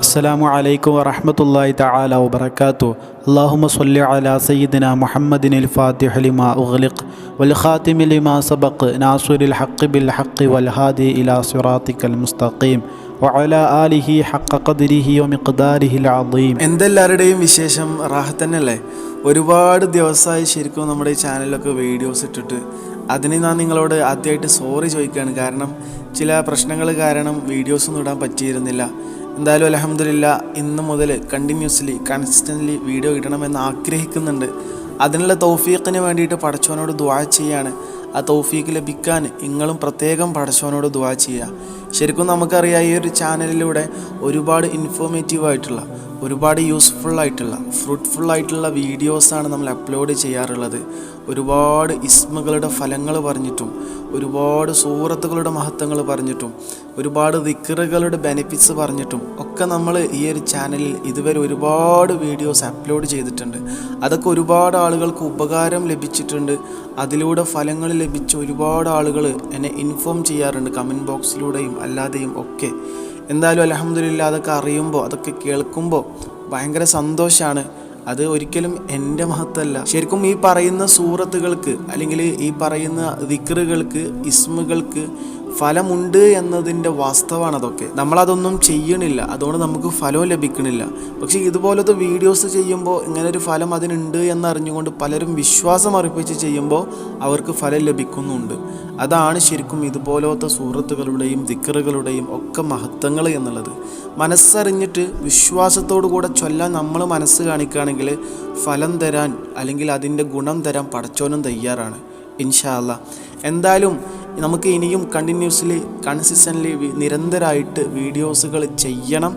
അസ്സാം വലൈക്കും വറഹമത്തല്ലാഹി തആല വാത്തു അള്ളാഹുമ സല്ലി അലാ സയ്യിദിന മുഹമ്മദിൻ അൽ ഫാത്തിഹ ലിമാ ഉഗ്ലിഖ് വൽ ഖാതിമി ലിമാ സബഖ് നാസുരിൽ ഹഖ് ബിൽ ഹഖ് വൽ ഹാദി ഇലാ സിറാത്തിക്കൽ മുസ്തഖീം വഅലാ ആലിഹി ഹഖ ഖദ്രിഹി വമിഖ്ദാരിഹി അൽ അദീം. എന്തെല്ലാവരുടെയും വിശേഷം റാഹത്തന്നല്ലേ ഒരുപാട് ദിവസമായി ശരിക്കും നമ്മുടെ ഈ ചാനലിലൊക്കെ വീഡിയോസ് ഇട്ടിട്ട് അതിന് ഞാൻ നിങ്ങളോട് ആദ്യമായിട്ട് സോറി ചോദിക്കുകയാണ്. കാരണം ചില പ്രശ്നങ്ങൾ കാരണം വീഡിയോസ് ഇടാൻ പറ്റിയിരുന്നില്ല. എന്തായാലും അലഹമില്ല ഇന്ന് മുതൽ കണ്ടിന്യൂസ്ലി കൺസിസ്റ്റന്റ്ലി വീഡിയോ ഇടണമെന്ന് ആഗ്രഹിക്കുന്നുണ്ട്. അതിനുള്ള തൗഫീഖിന് വേണ്ടിയിട്ട് പടച്ചവനോട് ദ്വാ ചെയ്യാണ്. ആ തൗഫീഖ് ലഭിക്കാൻ നിങ്ങളും പ്രത്യേകം പടച്ചവനോട് ദ്വാ ചെയ്യുക. ശരിക്കും നമുക്കറിയാം ഈ ഒരു ചാനലിലൂടെ ഒരുപാട് ഇൻഫോർമേറ്റീവ് ആയിട്ടുള്ള ഒരുപാട് യൂസ്ഫുൾ ആയിട്ടുള്ള ഫ്രൂട്ട്ഫുൾ ആയിട്ടുള്ള വീഡിയോസാണ് നമ്മൾ അപ്ലോഡ് ചെയ്യാറുള്ളത്. ഒരുപാട് ഇസ്മുകളുടെ ഫലങ്ങൾ പറഞ്ഞിട്ടും ഒരുപാട് സൂറത്തുകളുടെ മഹത്വങ്ങൾ പറഞ്ഞിട്ടും ഒരുപാട് ദിക്കറുകളുടെ ബെനിഫിറ്റ്സ് പറഞ്ഞിട്ടും ഒക്കെ നമ്മൾ ഈ ഒരു ചാനലിൽ ഇതുവരെ ഒരുപാട് വീഡിയോസ് അപ്ലോഡ് ചെയ്തിട്ടുണ്ട്. അതൊക്കെ ഒരുപാട് ആളുകൾക്ക് ഉപകാരം ലഭിച്ചിട്ടുണ്ട്. അതിലൂടെ ഫലങ്ങൾ ലഭിച്ച ഒരുപാട് ആളുകൾ എന്നെ ഇൻഫോം ചെയ്യാറുണ്ട്. കമന്റ് ബോക്സിലൂടെയും അല്ലാതെയും ഒക്കെ. എന്തായാലും അലഹമ്മദില്ല അതൊക്കെ അറിയുമ്പോൾ അതൊക്കെ കേൾക്കുമ്പോൾ ഭയങ്കര സന്തോഷമാണ് അത് ഒരിക്കലും എന്റെ മഹത്തല്ല. ശരിക്കും ഈ പറയുന്ന സൂറത്തുകൾക്ക് അല്ലെങ്കിൽ ഈ പറയുന്ന ദിക്റുകൾക്ക് ഇസ്മുകൾക്ക് ഫലമുണ്ട് എന്നതിന്റെ വാസ്തവമാണ് അതൊക്കെ. നമ്മളതൊന്നും ചെയ്യണില്ല. അതുകൊണ്ട് നമുക്ക് ഫലവും ലഭിക്കണില്ല. പക്ഷേ ഇതുപോലത്തെ വീഡിയോസ് ചെയ്യുമ്പോൾ ഇങ്ങനെ ഒരു ഫലം അതിനുണ്ട് എന്നറിഞ്ഞുകൊണ്ട് പലരും വിശ്വാസം അർപ്പിച്ച് ചെയ്യുമ്പോൾ അവർക്ക് ഫലം ലഭിക്കുന്നുണ്ട്. അതാണ് ശരിക്കും ഇതുപോലത്തെ സുഹൃത്തുക്കളുടെയും ദിക്കറുകളുടെയും ഒക്കെ മഹത്വങ്ങൾ എന്നുള്ളത്. മനസ്സറിഞ്ഞിട്ട് വിശ്വാസത്തോടു കൂടെ ചൊല്ലാൻ നമ്മൾ മനസ്സ് കാണിക്കുകയാണെങ്കിൽ ഫലം തരാൻ അല്ലെങ്കിൽ അതിന്റെ ഗുണം തരാൻ പടച്ചോനും തയ്യാറാണ്. ഇൻഷാല്ല എന്തായാലും നമുക്ക് ഇനിയും കണ്ടിന്യൂസ്ലി കൺസിസ്റ്റന്റ്ലി നിരന്തരമായിട്ട് വീഡിയോസുകൾ ചെയ്യണം.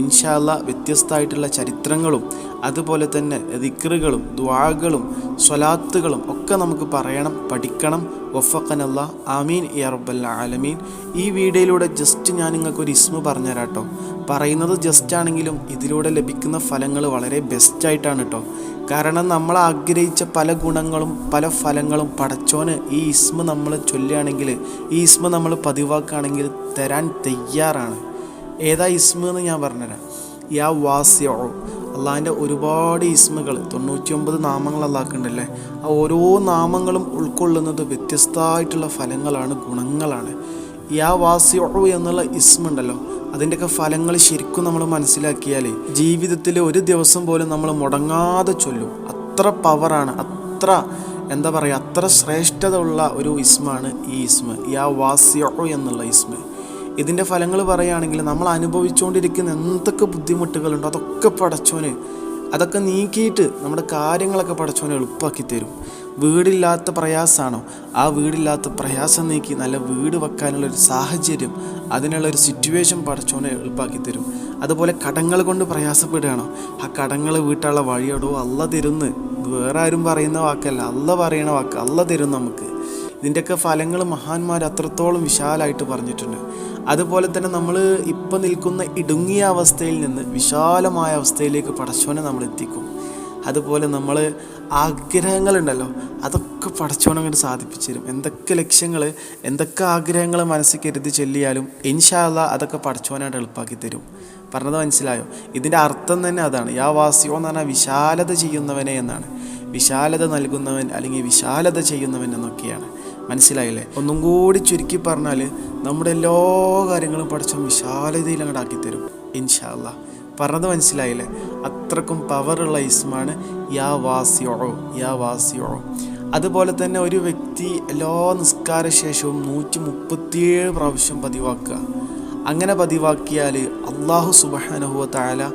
ഇൻഷാല്ല വ്യത്യസ്തമായിട്ടുള്ള ചരിത്രങ്ങളും അതുപോലെ തന്നെ ദിക്റുകളും ദ്വാകളും സ്വലാത്തുകളും ഒക്കെ നമുക്ക് പറയണം പഠിക്കണം. വഫക്കനല്ല ആമീൻ റബ്ബല്ല ആലമീൻ. ഈ വീഡിയോയിലൂടെ ജസ്റ്റ് ഞാൻ നിങ്ങൾക്ക് ഒരു ഇസ്മു പറഞ്ഞുതരാം കേട്ടോ പറയുന്നത് ജസ്റ്റ് ആണെങ്കിലും ഇതിലൂടെ ലഭിക്കുന്ന ഫലങ്ങൾ വളരെ ബെസ്റ്റായിട്ടാണ് കേട്ടോ കാരണം നമ്മൾ ആഗ്രഹിച്ച പല ഗുണങ്ങളും പല ഫലങ്ങളും പടച്ചോന് ഈ ഇസ്മ നമ്മൾ ചൊല്ലുകയാണെങ്കിൽ ഈ ഇസ്മ നമ്മൾ പതിവാക്കുകയാണെങ്കിൽ തരാൻ തയ്യാറാണ്. ഏതാ ഇസ്മ എന്ന് ഞാൻ പറഞ്ഞുതരാം. യാ വാസ്യോ അള്ളാഹിന്റെ ഒരുപാട് ഇസ്മുകൾ തൊണ്ണൂറ്റി ഒമ്പത് നാമങ്ങൾ അള്ളാഹ്ക്കുണ്ടല്ലേ? ആ ഓരോ നാമങ്ങളും ഉൾക്കൊള്ളുന്നത് വ്യത്യസ്തമായിട്ടുള്ള ഫലങ്ങളാണ് ഗുണങ്ങളാണ്. യാ വാസ്യോ എന്നുള്ള ഇസ്മുണ്ടല്ലോ അതിന്റെയൊക്കെ ഫലങ്ങൾ ശരിക്കും നമ്മൾ മനസ്സിലാക്കിയാൽ ജീവിതത്തിൽ ഒരു ദിവസം പോലും നമ്മൾ മുടങ്ങാതെ ചൊല്ലും. അത്ര പവറാണ് അത്ര എന്താ പറയുക അത്ര ശ്രേഷ്ഠത ഉള്ള ഒരു ഇസ്മാണ് ഈ ഇസ്മ. യാ വാസ്യോ എന്നുള്ള ഇസ്മ. ഇതിന്റെ ഫലങ്ങൾ പറയുകയാണെങ്കിൽ നമ്മൾ അനുഭവിച്ചുകൊണ്ടിരിക്കുന്ന എന്തൊക്കെ ബുദ്ധിമുട്ടുകളുണ്ടോ അതൊക്കെ പടച്ചോന് അതൊക്കെ നീക്കിയിട്ട് നമ്മുടെ കാര്യങ്ങളൊക്കെ പടച്ചോനെ എളുപ്പമാക്കി തരും. വീടില്ലാത്ത പ്രയാസമാണോ ആ വീടില്ലാത്ത പ്രയാസം നീക്കി നല്ല വീട് വെക്കാനുള്ള ഒരു സാഹചര്യം അതിനുള്ള ഒരു സിറ്റുവേഷൻ പടച്ചോനെ എളുപ്പാക്കി തരും. അതുപോലെ കടങ്ങൾ കൊണ്ട് പ്രയാസപ്പെടുകയാണോ? ആ കടങ്ങൾ വീട്ടാനുള്ള വഴിയോടോ അല്ല തരുന്ന്. വേറെ ആരും പറയുന്ന വാക്കല്ല അല്ല പറയുന്ന വാക്ക് അല്ല തരും നമുക്ക്. ഇതിന്റെയൊക്കെ ഫലങ്ങൾ മഹാന്മാർ അത്രത്തോളം വിശാലമായിട്ട് പറഞ്ഞിട്ടുണ്ട്. അതുപോലെ തന്നെ നമ്മൾ ഇപ്പം നിൽക്കുന്ന ഇടുങ്ങിയ അവസ്ഥയിൽ നിന്ന് വിശാലമായ അവസ്ഥയിലേക്ക് പടച്ചോനെ നമ്മൾ എത്തിക്കും അതുപോലെ നമ്മൾ ആഗ്രഹങ്ങളുണ്ടല്ലോ അതൊക്കെ പടച്ചോനെ അങ്ങോട്ട് സാധിപ്പിച്ചു തരും. എന്തൊക്കെ ലക്ഷ്യങ്ങൾ എന്തൊക്കെ ആഗ്രഹങ്ങൾ മനസ്സിൽ കരുതി ചെല്ലിയാലും ഇൻഷാല്ല അതൊക്കെ പടച്ചോനായിട്ട് എളുപ്പാക്കി തരും. പറഞ്ഞത് മനസ്സിലായോ? ഇതിന്റെ അർത്ഥം തന്നെ അതാണ്. യാ വാസിയോ എന്ന് പറഞ്ഞാൽ വിശാലത ചെയ്യുന്നവനെ എന്നാണ്. വിശാലത നൽകുന്നവൻ അല്ലെങ്കിൽ വിശാലത ചെയ്യുന്നവൻ എന്നൊക്കെയാണ്. മനസ്സിലായില്ലേ? ഒന്നും കൂടി ചുരുക്കി പറഞ്ഞാൽ നമ്മുടെ എല്ലാ കാര്യങ്ങളും പഠിച്ചും വിശാലതയിൽ അങ്ങോട്ട് ആക്കി തരും ഇൻഷാല്ല പറഞ്ഞത് മനസ്സിലായില്ലേ? അത്രക്കും പവറുള്ള ഇസ്മാണ് യാ വാസിയോഴോ യാ വാസിയോഴോ അതുപോലെ തന്നെ ഒരു വ്യക്തി എല്ലാ നിസ്കാര ശേഷവും നൂറ്റി മുപ്പത്തിയേഴ് പ്രാവശ്യം പതിവാക്കുക. അങ്ങനെ പതിവാക്കിയാൽ അള്ളാഹു സുബാനുഹുവ താല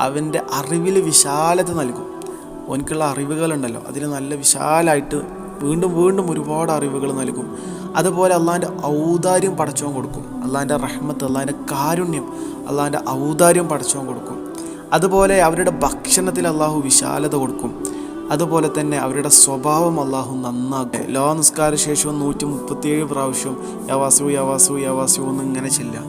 അവന്റെ അറിവിൽ വിശാലത നൽകും. ഓനിക്കുള്ള അറിവുകളുണ്ടല്ലോ. അതിന് നല്ല വിശാലമായിട്ട് വീണ്ടും വീണ്ടും ഒരുപാട് അറിവുകൾ നൽകും. അതുപോലെ അള്ളാന്റെ ഔദാര്യം പടച്ചവൻ കൊടുക്കും. അള്ളാന്റെ റഹ്മത്ത് അള്ളാന്റെ കാരുണ്യം അള്ളാന്റെ ഔദാര്യം പടച്ചവൻ കൊടുക്കും. അതുപോലെ അവരുടെ ഭക്ഷണത്തിൽ അള്ളാഹു വിശാലത കൊടുക്കും. അതുപോലെ തന്നെ അവരുടെ സ്വഭാവം അള്ളാഹു നന്നാക്കും. ലോ നിസ്കാര ശേഷവും നൂറ്റി മുപ്പത്തിയേഴ് പ്രാവശ്യം യവാസു യവാസു യവാസു എന്ന് ഇങ്ങനെ ചെല്ലുക.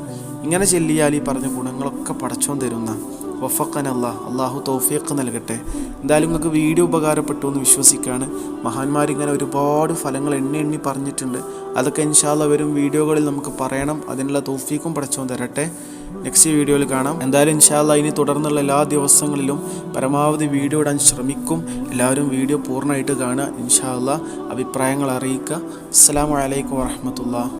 ഇങ്ങനെ ചെല്ലിയാൽ ഈ പറഞ്ഞ ഗുണങ്ങളൊക്കെ പടച്ചോൻ തരുന്ന വഫക്കൻ അല്ലാ അള്ളാഹു തൗഫീഖ് നൽകട്ടെ. എന്തായാലും നിങ്ങൾക്ക് വീഡിയോ ഉപകാരപ്പെട്ടു എന്ന് വിശ്വസിക്കുകയാണ്. മഹാന്മാരിങ്ങനെ ഒരുപാട് ഫലങ്ങൾ എണ്ണി എണ്ണി പറഞ്ഞിട്ടുണ്ട്. അതൊക്കെ ഇൻഷാല്ല വരും വീഡിയോകളിൽ നമുക്ക് പറയണം. അതിനുള്ള തൗഫീഖും പഠിച്ചോ തരട്ടെ. നെക്സ്റ്റ് വീഡിയോയിൽ കാണാം. എന്തായാലും ഇൻഷാല്ല ഇനി തുടർന്നുള്ള എല്ലാ ദിവസങ്ങളിലും പരമാവധി വീഡിയോ ഇടാൻ ശ്രമിക്കും. എല്ലാവരും വീഡിയോ പൂർണമായിട്ട് കാണുക. ഇൻഷാല്ല അഭിപ്രായങ്ങൾ അറിയിക്കുക. അസ്സാം വലൈക്കും വാഹമത്തുള്ള